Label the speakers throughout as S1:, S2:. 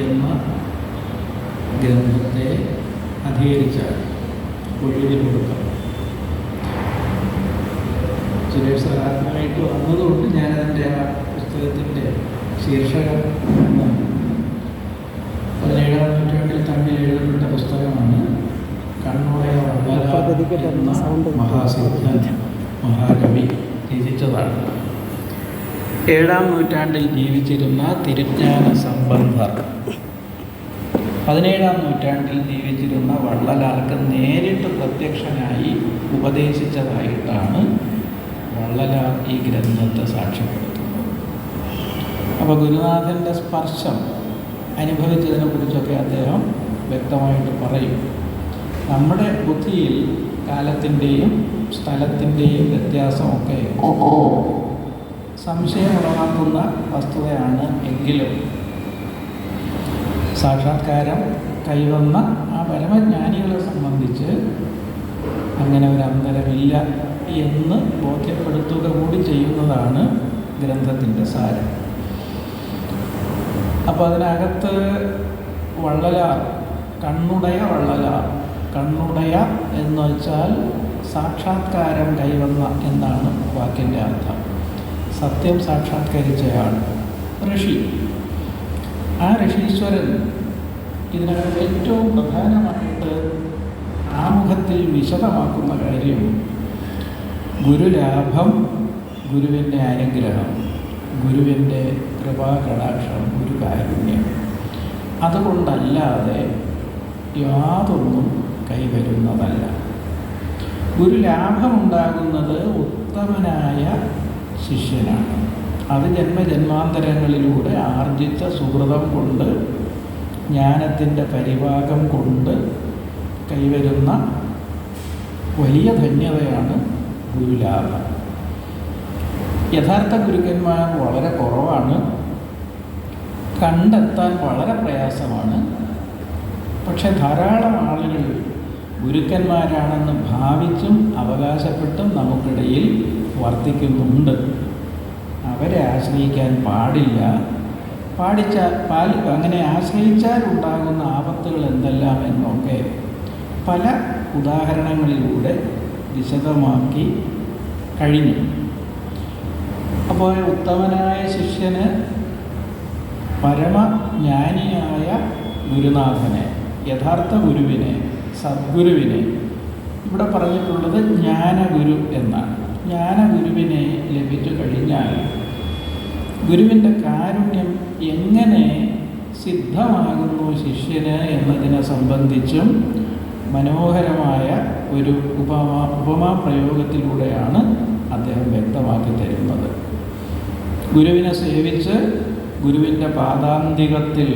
S1: എന്ന ഗ്രന്ഥത്തെ അധികരിച്ച ഒഴിഞ്ഞു കൊടുക്കാം. സുരേഷ് സാർ ആത്മമായിട്ട് വന്നതുകൊണ്ട് ഞാനതിന്റെ ആ പുസ്തകത്തിന്റെ ശീർഷകം പതിനേഴാം നൂറ്റാണ്ടിൽ തമ്മിൽ എഴുതപ്പെട്ട പുസ്തകമാണ് കണ്ണുടയ മഹാസിദ്ധാന്തം മഹാകവി രചിച്ചതാണ്. ഏഴാം നൂറ്റാണ്ടിൽ ജീവിച്ചിരുന്ന തിരുജ്ഞാന സംബന്ധർ. പതിനേഴാം നൂറ്റാണ്ടിൽ ജീവിച്ചിരുന്ന വള്ളലാർക്ക് നേരിട്ട് പ്രത്യക്ഷനായി ഉപദേശിച്ചതായിട്ടാണ് വള്ളലാർ ഈ ഗ്രന്ഥത്തെ സാക്ഷ്യപ്പെടുത്തുന്നത്. അപ്പോൾ ഗുരുനാഥന്റെ സ്പർശം അനുഭവിച്ചതിനെ കുറിച്ചൊക്കെ അദ്ദേഹം വ്യക്തമായിട്ട് പറയും. നമ്മുടെ ബുദ്ധിയിൽ കാലത്തിന്റെയും സ്ഥലത്തിന്റെയും വ്യത്യാസമൊക്കെ സംശയമുളവാക്കുന്ന വസ്തുതയാണ് എങ്കിലും. സാക്ഷാത്കാരം കൈവന്ന ആ പരമജ്ഞാനികളെ സംബന്ധിച്ച് അങ്ങനെ ഒരു അന്തരമില്ല എന്ന് ബോധ്യപ്പെടുത്തുക കൂടി ചെയ്യുന്നതാണ് ഗ്രന്ഥത്തിന്റെ സാരം. അപ്പോൾ അതിനകത്ത് വള്ളലാർ കണ്ണുടയ വള്ളലാർ കണ്ണുടയ എന്ന് വെച്ചാൽ സാക്ഷാത്കാരം കൈവന്ന എന്നാണ് വാക്കിന്റെ അർത്ഥം. സത്യം സാക്ഷാത്കരിച്ചയാൾ ഋഷി. ആ ഋഷീശ്വരൻ ഇതിനകത്ത് ഏറ്റവും പ്രധാനമായിട്ട് ആമുഖത്തിൽ വിശദമാക്കുന്ന കാര്യം ഗുരുലാഭം ഗുരുവിന്റെ അനുഗ്രഹം ഗുരുവിന്റെ കൃപാകടാക്ഷം ഗുരുകാരുണ്യം അതുകൊണ്ടല്ലാതെ യാതൊന്നും കൈവരുന്നതല്ല. ഗുരുലാഭമുണ്ടാകുന്നത് ഉത്തമനായ ശിഷ്യനാണ്. അത് ജന്മജന്മാന്തരങ്ങളിലൂടെ ആർജിച്ച സുഹൃതം കൊണ്ട് ജ്ഞാനത്തിന്റെ പരിഭാഗം കൊണ്ട് കൈവരുന്ന വലിയ ധന്യതയാണ് ഗുരുലാഭം. യഥാർത്ഥ ഗുരുക്കന്മാർ വളരെ കുറവാണ്. കണ്ടെത്താൻ വളരെ പ്രയാസമാണ്. പക്ഷെ ധാരാളം ആളുകൾ ഗുരുക്കന്മാരാണെന്ന് ഭാവിച്ചും അവകാശപ്പെട്ടും നമുക്കിടയിൽ വർത്തിക്കുന്നുണ്ട്. അവരെ ആശ്രയിക്കാൻ പാടില്ല. പാടിച്ച പാൽ അങ്ങനെ ആശ്രയിച്ചാൽ ഉണ്ടാകുന്ന ആപത്തുകൾ എന്തെല്ലാം എന്നൊക്കെ പല ഉദാഹരണങ്ങളിലൂടെ വിശദമാക്കി കഴിഞ്ഞു. അപ്പോൾ ഉത്തമനായ ശിഷ്യന് പരമജ്ഞാനിയായ ഗുരുനാഥനെ യഥാർത്ഥ ഗുരുവിനെ സദ്ഗുരുവിനെ. ഇവിടെ പറഞ്ഞിട്ടുള്ളത് ജ്ഞാനഗുരു എന്നാണ്. ജ്ഞാനഗുരുവിനെ ലഭിച്ചു കഴിഞ്ഞാൽ ഗുരുവിന്റെ കാരുണ്യം എങ്ങനെ സിദ്ധമാകുന്നു ശിഷ്യന് എന്നതിനെ സംബന്ധിച്ചും മനോഹരമായ ഒരു ഉപമാ ഉപമാ പ്രയോഗത്തിലൂടെയാണ് അദ്ദേഹം വ്യക്തമാക്കി തരുന്നത്. ഗുരുവിനെ സേവിച്ച് ഗുരുവിന്റെ പാദാന്തികത്തിൽ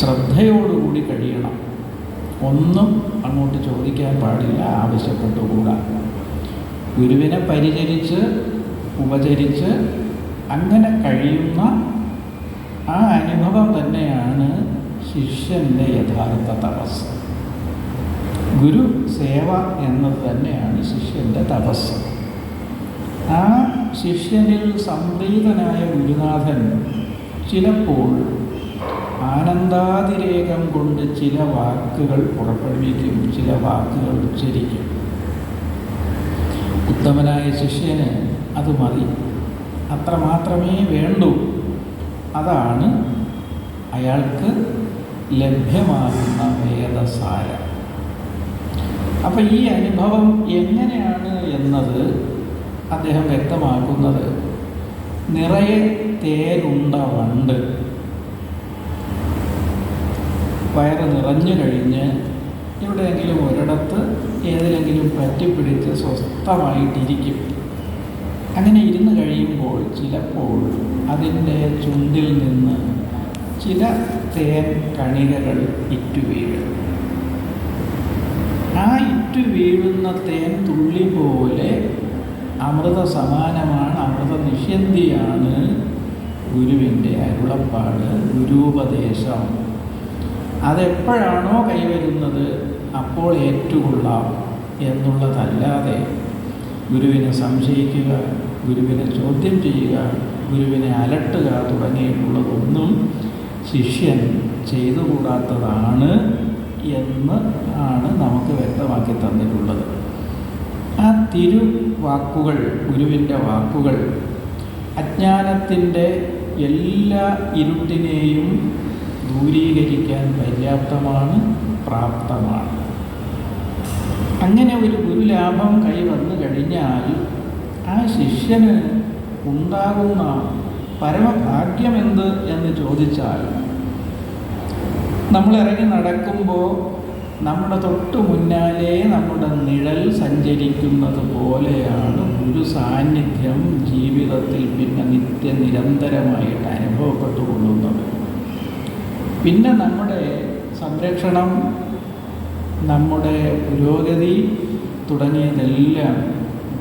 S1: ശ്രദ്ധയോടുകൂടി കഴിയണം. ഒന്നും അങ്ങോട്ട് ചോദിക്കാൻ പാടില്ല ആവശ്യപ്പെട്ടുകൂടാ. ഗുരുവിനെ പരിചരിച്ച് ഉപചരിച്ച് അങ്ങനെ കഴിയുന്ന ആ അനുഭവം തന്നെയാണ് ശിഷ്യന്റെ യഥാർത്ഥ തപസ്. ഗുരു സേവ എന്നത് തന്നെയാണ് ശിഷ്യന്റെ തപസ്. ആ ശിഷ്യനിൽ സംപ്രീതനായ ഗുരുനാഥൻ ചിലപ്പോൾ ആനന്ദാതിരേകം കൊണ്ട് ചില വാക്കുകൾ പുറപ്പെടുവിക്കും ചില വാക്കുകൾ ഉച്ചരിക്കും. ഉത്തമനായ ശിഷ്യന് അത് മതി. അത്ര മാത്രമേ വേണ്ടൂ. അതാണ് അയാൾക്ക് ലഭ്യമാകുന്ന വേദസാരം. അപ്പം ഈ അനുഭവം എങ്ങനെയാണ് എന്നത് അദ്ദേഹം വ്യക്തമാക്കുന്നത്. നിറയെ തേനുണ്ട വണ്ട്. വയറ് നിറഞ്ഞു കഴിഞ്ഞ് എവിടെയെങ്കിലും ഒരിടത്ത് ഏതിലെങ്കിലും പറ്റിപ്പിടിച്ച് സ്വസ്ഥമായിട്ടിരിക്കും. അങ്ങനെ ഇരുന്ന് കഴിയുമ്പോൾ ചിലപ്പോൾ അതിന്റെ ചുണ്ടിൽ നിന്ന് ചില തേൻ കണികകൾ ഇറ്റു വീഴും. ആ ഇറ്റു വീഴുന്ന തേൻ തുള്ളി പോലെ അമൃത സമാനമാണ് അമൃത നിഷ്യന്തിയാണ് ഗുരുവിന്റെ അരുളപ്പാട് ഗുരുപദേശം. അതെപ്പോഴാണോ കൈവരുന്നത് അപ്പോൾ ഏറ്റുകൊള്ളാം എന്നുള്ളതല്ലാതെ ഗുരുവിനെ സംശയിക്കുക ഗുരുവിനെ ചോദ്യം ചെയ്യുക ഗുരുവിനെ അലട്ടുക തുടങ്ങിയിട്ടുള്ളതൊന്നും ശിഷ്യൻ ചെയ്തുകൂടാത്തതാണ് എന്ന് ആണ് നമുക്ക് വ്യക്തമാക്കി തന്നിട്ടുള്ളത്. ആ തിരു വാക്കുകൾ ഗുരുവിന്റെ വാക്കുകൾ അജ്ഞാനത്തിന്റെ എല്ലാ ഇരുട്ടിനെയും ദൂരീകരിക്കാൻ പര്യാപ്തമാണ് പ്രാപ്തമാണ്. അങ്ങനെ ഒരു ഗുരുലാഭം കൈവന്നു കഴിഞ്ഞാൽ ആ ശിഷ്യന് ഉണ്ടാകുന്ന പരമഭാഗ്യമെന്ത് എന്ന് ചോദിച്ചാൽ നമ്മൾ ഇറങ്ങി നടക്കുമ്പോൾ നമ്മുടെ തൊട്ട് മുന്നാലെ നമ്മുടെ നിഴൽ സഞ്ചരിക്കുന്നത് പോലെയാണ് ഗുരു സാന്നിധ്യം ജീവിതത്തിൽ പിന്നെ നിത്യനിരന്തരമായിട്ട് അനുഭവപ്പെട്ടു കൊള്ളുന്നത് പിന്നെ നമ്മുടെ സംരക്ഷണം നമ്മുടെ പുരോഗതി തുടങ്ങിയതെല്ലാം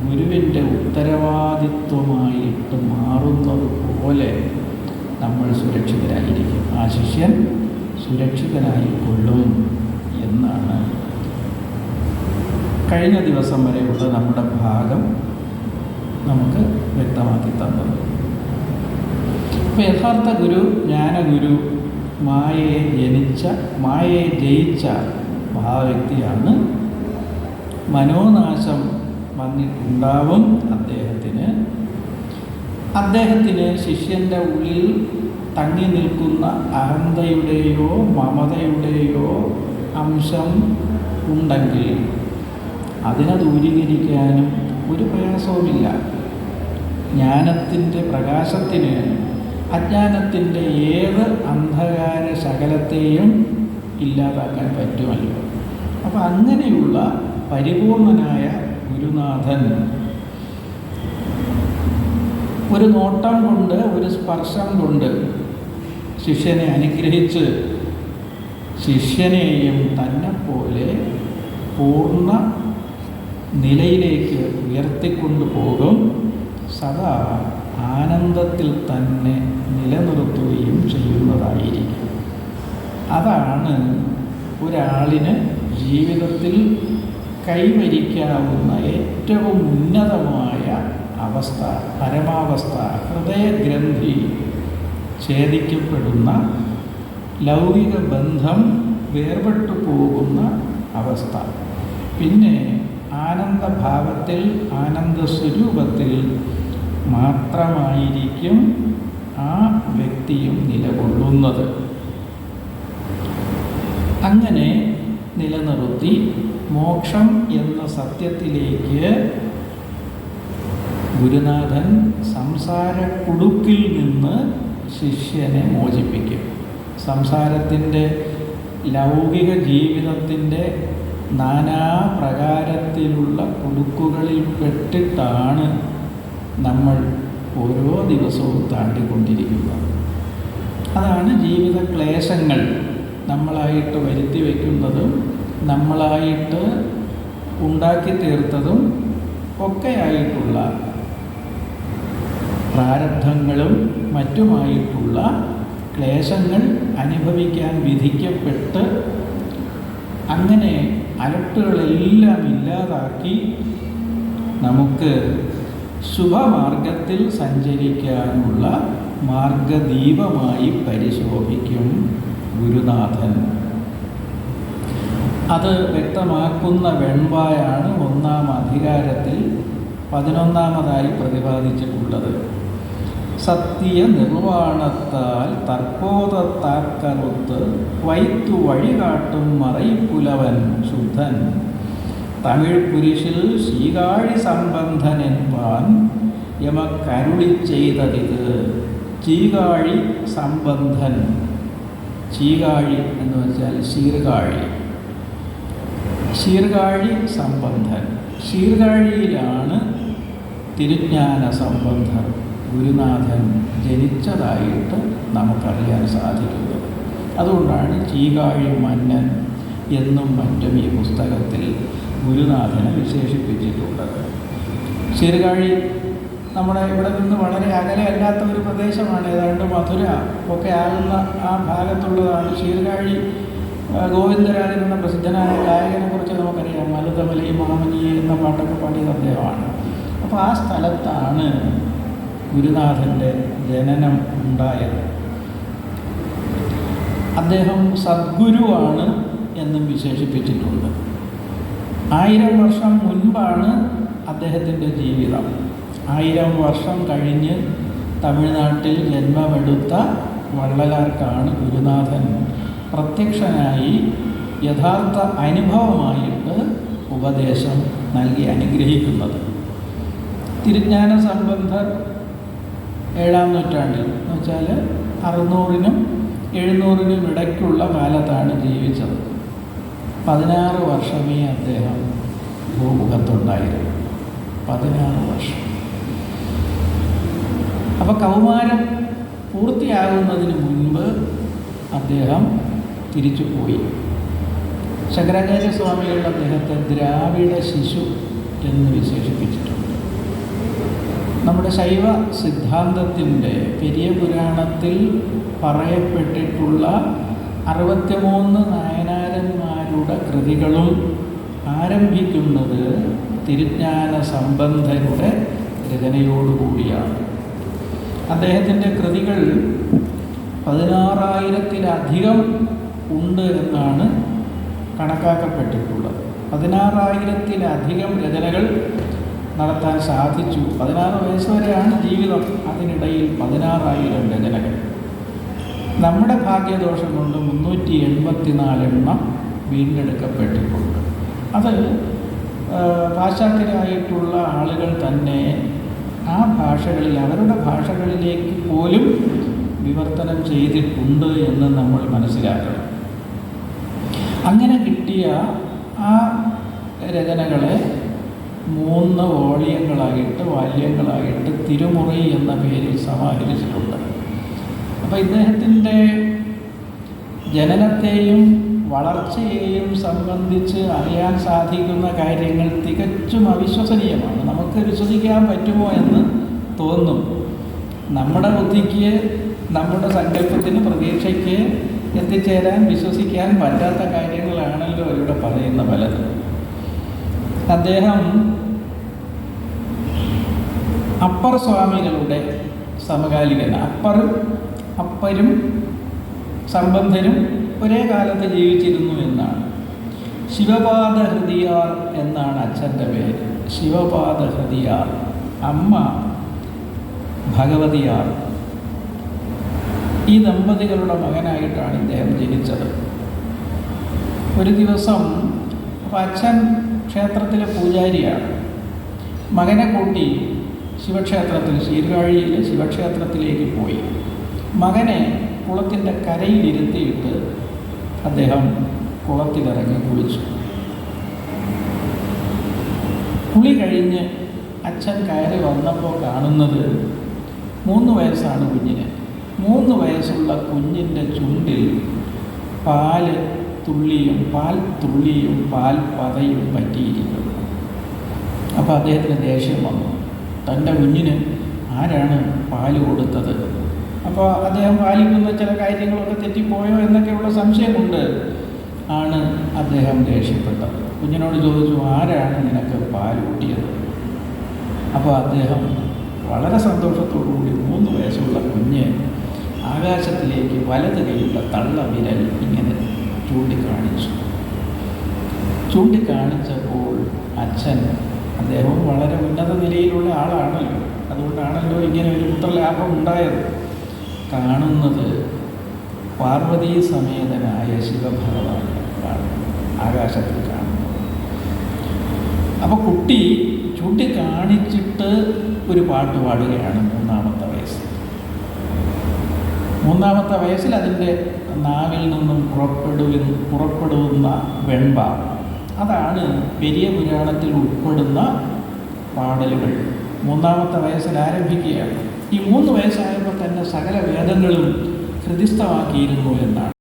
S1: ഗുരുവിന്റെ ഉത്തരവാദിത്വമായിട്ട് മാറുന്നത് പോലെ നമ്മൾ സുരക്ഷിതരായിരിക്കും. ആ ശിഷ്യൻ സുരക്ഷിതനായിക്കൊള്ളും എന്നാണ്. കഴിഞ്ഞ ദിവസം വരെയുള്ള നമ്മുടെ ഭാഗം നമുക്ക് വ്യക്തമാക്കി തന്നത്. അപ്പോൾ യഥാർത്ഥ ഗുരു ജ്ഞാനഗുരു മായയെ ജനിച്ച മായയെ ജയിച്ച മഹാവ്യക്തിയാണ് മനോനാശം വന്നിട്ടുണ്ടാവും അദ്ദേഹത്തിന്. അദ്ദേഹത്തിന് ശിഷ്യന്റെ ഉള്ളിൽ തങ്ങി നിൽക്കുന്ന അഹന്തയുടെയോ മമതയുടെയോ അംശം ഉണ്ടെങ്കിൽ അതിനെ ദൂരീകരിക്കാനും ഒരു പ്രയാസവുമില്ല. ജ്ഞാനത്തിന്റെ പ്രകാശത്തിന് അജ്ഞാനത്തിന്റെ ഏത് അന്ധകാര ശകലത്തെയും ഇല്ലാതാക്കാൻ പറ്റുമല്ലോ. അപ്പം അങ്ങനെയുള്ള പരിപൂർണനായ ഗുരുനാഥൻ ഒരു നോട്ടം കൊണ്ട് ഒരു സ്പർശം കൊണ്ട് ശിഷ്യനെ അനുഗ്രഹിച്ച് ശിഷ്യനെയും തന്നെ പോലെ പൂർണ നിലയിലേക്ക് ഉയർത്തിക്കൊണ്ടു പോകും സദാ ആനന്ദത്തിൽ തന്നെ നിലനിർത്തുകയും ചെയ്യുന്നതായിരിക്കും. അതാണ് ഒരാളിന് ജീവിതത്തിൽ കൈവരിക്കാവുന്ന ഏറ്റവും ഉന്നതമായ അവസ്ഥ പരമാവസ്ഥ ഹൃദയഗ്രന്ഥി ഛേദിക്കപ്പെടുന്ന ലൗകിക ബന്ധം വേർപെട്ടു പോകുന്ന അവസ്ഥ. പിന്നെ ആനന്ദഭാവത്തിൽ ആനന്ദ സ്വരൂപത്തിൽ മാത്രമായിരിക്കും ആ വ്യക്തിയും നിലകൊള്ളുന്നത്. അങ്ങനെ നിലനിർത്തി മോക്ഷം എന്ന സത്യത്തിലേക്ക് ഗുരുനാഥൻ സംസാര കുടുക്കിൽ നിന്ന് ശിഷ്യനെ മോചിപ്പിക്കും. സംസാരത്തിന്റെ ലൗകിക ജീവിതത്തിന്റെ നാനാ പ്രകാരത്തിലുള്ള കുടുക്കുകളിൽ പെട്ടിട്ടാണ് നമ്മൾ ഓരോ ദിവസവും താണ്ടിക്കൊണ്ടിരിക്കുക. അതാണ് ജീവിത ക്ലേശങ്ങൾ. നമ്മളായിട്ട് വരുത്തി വയ്ക്കുന്നതും നമ്മളായിട്ട് ഉണ്ടാക്കി തീർത്തതും ഒക്കെയായിട്ടുള്ള പ്രാരബ്ധങ്ങളും മറ്റുമായിട്ടുള്ള ക്ലേശങ്ങൾ അനുഭവിക്കാൻ വിധിക്കപ്പെട്ട് അങ്ങനെ അലട്ടുകളെല്ലാം ഇല്ലാതാക്കി നമുക്ക് ശുഭമാർഗത്തിൽ സഞ്ചരിക്കാനുള്ള മാർഗദീപമായി പരിശോഭിക്കും ഗുരുനാഥൻ. അത് വ്യക്തമാക്കുന്ന വെൺപായാണ് ഒന്നാം അധികാരത്തിൽ പതിനൊന്നാമതായി പ്രതിപാദിച്ചിട്ടുള്ളത്. സത്യ നിർവാണത്താൽ തർക്കോതത്താക്കറുത്ത് വൈത്തു വഴികാട്ടും മറൈപ്പുലവൻ ശുദ്ധൻ. തമിഴ് புரிஷில் சீகாழி சம்பந்தன் യമ കരുളി ചെയ്തതിത് ചീകാഴി സംബന്ധൻ. ചീകാഴി എന്ന് വെച്ചാൽ ശീർകാഴി. ശീർകാഴി സംബന്ധൻ. ശീർകാഴിയിലാണ് തിരുജ്ഞാന സംബന്ധ ഗുരുനാഥൻ ജനിച്ചതായിട്ട് നമുക്കറിയാൻ സാധിക്കുന്നത്. അതുകൊണ്ടാണ് ചീകാഴി മന്നൻ എന്നും മറ്റും ഈ പുസ്തകത്തിൽ ഗുരുനാഥനെ വിശേഷിപ്പിച്ചിട്ടുണ്ട്. ശിരുകാഴി നമ്മുടെ ഇവിടെ നിന്ന് വളരെ അകലെയല്ലാത്ത ഒരു പ്രദേശമാണ്. ഏതാണ്ട് മധുര ഒക്കെ ആകുന്ന ആ ഭാഗത്തുള്ളതാണ് ശീർകാഴി ഗോവിന്ദരാജൻ എന്ന പ്രസിദ്ധനായ ഗായകനെ കുറിച്ച് നമുക്കറിയാം. മലതമലി മാമനി എന്ന പാട്ടൊക്കെ പാടിയത് അദ്ദേഹമാണ്. അപ്പോൾ ആ സ്ഥലത്താണ് ഗുരുനാഥന്റെ ജനനം ഉണ്ടായത്. അദ്ദേഹം സദ്ഗുരുവാണ് എന്നും വിശേഷിപ്പിച്ചിട്ടുണ്ട്. ആയിരം വർഷം മുൻപാണ് അദ്ദേഹത്തിന്റെ ജീവിതം. ആയിരം വർഷം കഴിഞ്ഞ് തമിഴ്നാട്ടിൽ ജന്മമെടുത്ത വള്ളലാർക്കാണ് ഗുരുനാഥൻ. പ്രത്യക്ഷനായി യഥാർത്ഥ അനുഭവമായിട്ട് ഉപദേശം നൽകി അനുഗ്രഹിക്കുന്നത്. തിരുജ്ഞാന സംബന്ധർ ഏഴാം നൂറ്റാണ്ടിൽ. എന്ന് വെച്ചാൽ അറുന്നൂറിനും എഴുന്നൂറിനും ഇടയ്ക്കുള്ള കാലത്താണ് ജീവിച്ചത്. പതിനാറ് വർഷമേ അദ്ദേഹം ഭൂമുഖത്തുണ്ടായിരുന്നു. പതിനാറ് വർഷം. അപ്പോൾ കൗമാരം പൂർത്തിയാകുന്നതിന് മുൻപ് അദ്ദേഹം തിരിച്ചു പോയി. ശങ്കരാചാര്യ സ്വാമികൾ അദ്ദേഹത്തെ ദ്രാവിഡ ശിശു എന്ന് വിശേഷിപ്പിച്ചിട്ടുണ്ട്. നമ്മുടെ ശൈവ സിദ്ധാന്തത്തിന്റെ പെരിയ പുരാണത്തിൽ പറയപ്പെട്ടിട്ടുള്ള അറുപത്തിമൂന്ന് നായനാരന്മാരുടെ കൃതികളും ആരംഭിക്കുന്നത് തിരുജ്ഞാന സംബന്ധരുടെ രചനയോടുകൂടിയാണ്. അദ്ദേഹത്തിന്റെ കൃതികൾ പതിനാറായിരത്തിലധികം ഉണ്ട് എന്നാണ് കണക്കാക്കപ്പെട്ടിട്ടുള്ളത്. പതിനാറായിരത്തിലധികം രചനകൾ നടത്താൻ സാധിച്ചു. പതിനാറ് വയസ്സ് വരെയാണ് ജീവിതം. അതിനിടയിൽ പതിനാറായിരം രചനകൾ. നമ്മുടെ ഭാഗ്യദോഷം കൊണ്ട് മുന്നൂറ്റി എൺപത്തിനാലെണ്ണം വീണ്ടെടുക്കപ്പെട്ടിട്ടുണ്ട് അത് പാശ്ചാത്യരായിട്ടുള്ള ആളുകൾ തന്നെ ആ ഭാഷകളിൽ അവരുടെ ഭാഷകളിലേക്ക് പോലും വിവർത്തനം ചെയ്തിട്ടുണ്ട് എന്ന് നമ്മൾ മനസ്സിലാക്കണം. അങ്ങനെ കിട്ടിയ ആ രചനകളെ മൂന്ന് വോളിയങ്ങളായിട്ട് വാല്യങ്ങളായിട്ട് തിരുമുറി എന്ന പേരിൽ സമാഹരിച്ചിട്ടുണ്ട്. അപ്പോൾ ഇദ്ദേഹത്തിന്റെ ജനനത്തെയും വളർച്ചയെയും സംബന്ധിച്ച് അറിയാൻ സാധിക്കുന്ന കാര്യങ്ങൾ തികച്ചും അവിശ്വസനീയമാണ്. നമുക്ക് വിശ്വസിക്കാൻ പറ്റുമോ എന്ന് തോന്നും. നമ്മുടെ ബുദ്ധിക്ക് നമ്മുടെ സങ്കല്പത്തിന് പ്രതീക്ഷയ്ക്ക് എത്തിച്ചേരാൻ വിശ്വസിക്കാൻ പറ്റാത്ത കാര്യങ്ങളാണല്ലോ ഇവിടെ പറയുന്ന പലതും. അദ്ദേഹം അപ്പർ സ്വാമികളുടെ സമകാലികൻ. അപ്പർ അപ്പരും സംബന്ധനും ഒരേ കാലത്ത് ജീവിച്ചിരുന്നു എന്നാണ്. ശിവപാദ ഹൃദിയാർ എന്നാണ് അച്ഛന്റെ പേര്. ശിവപാദ ഹൃദിയാർ അമ്മ ഭഗവതിയാർ. ഈ ദമ്പതികളുടെ മകനായിട്ടാണ് ഇദ്ദേഹം ജനിച്ചത്. ഒരു ദിവസം അച്ഛൻ ക്ഷേത്രത്തിലെ പൂജാരിയാണ്. മകനെ കൂട്ടി ശിവക്ഷേത്രത്തിൽ ശീർകാഴിയിൽ ശിവക്ഷേത്രത്തിലേക്ക് പോയി. മകനെ കുളത്തിന്റെ കരയിലിരുത്തിയിട്ട് അദ്ദേഹം കുളത്തിലിറങ്ങി കുളിച്ചു. കുളി കഴിഞ്ഞ് അച്ഛൻ കയറി വന്നപ്പോൾ കാണുന്നത് മൂന്ന് വയസ്സാണ് കുഞ്ഞിന്. മൂന്ന് വയസ്സുള്ള കുഞ്ഞിന്റെ ചുണ്ടിൽ പാൽ തുള്ളിയും പാൽ തുള്ളിയും പാൽ പതയും പറ്റിയിരിക്കുന്നു. അപ്പോൾ അദ്ദേഹത്തിന് ദേഷ്യം വന്നു. തന്റെ കുഞ്ഞിന് ആരാണ് പാൽ കൊടുത്തത്? അപ്പോൾ അദ്ദേഹം പാലിക്കുന്ന ചില കാര്യങ്ങളൊക്കെ തെറ്റിപ്പോയോ എന്നൊക്കെയുള്ള സംശയമുണ്ട്. ആണ് അദ്ദേഹം ദേഷ്യപ്പെട്ടത്. കുഞ്ഞിനോട് ചോദിച്ചു ആരാണ് നിനക്ക് പാൽ കൂട്ടിയത് അപ്പോൾ അദ്ദേഹം വളരെ സന്തോഷത്തോടു കൂടി മൂന്ന് വയസ്സുള്ള കുഞ്ഞ് ആകാശത്തിലേക്ക് വലത് കൈയുള്ള തള്ള വിരൽ ഇങ്ങനെ ചൂണ്ടിക്കാണിച്ചു. ചൂണ്ടിക്കാണിച്ചപ്പോൾ അച്ഛൻ അദ്ദേഹം വളരെ ഉന്നത നിലയിലുള്ള ആളാണല്ലോ. അതുകൊണ്ടാണല്ലോ ഇങ്ങനെ ഒരു പുത്രലാഭം ഉണ്ടായത്. കാണുന്നത് പാർവതീ സമേതനായ ശിവഭഗവാനെ ആകാശത്തിൽ കാണുന്നു അപ്പോൾ കുട്ടി ചൂണ്ടിക്കാണിച്ചിട്ട് ഒരു പാട്ട് പാടുകയാണ് മൂന്നാമത്തെ വയസ്സിൽ. മൂന്നാമത്തെ വയസ്സിൽ അതിന്റെ നാവിൽ നിന്നും പുറപ്പെടുവി പുറപ്പെടുന്ന വെൺപ. അതാണ് പെരിയ പുരാണത്തിൽ ഉൾപ്പെടുന്ന പാടലുകൾ. മൂന്നാമത്തെ വയസ്സിൽ ആരംഭിക്കുകയാണ്. ഈ മൂന്ന് വയസ്സായപ്പോൾ തന്നെ സകല വേദങ്ങളും ഹൃദിസ്ഥമാക്കിയിരുന്നു എന്നാണ്.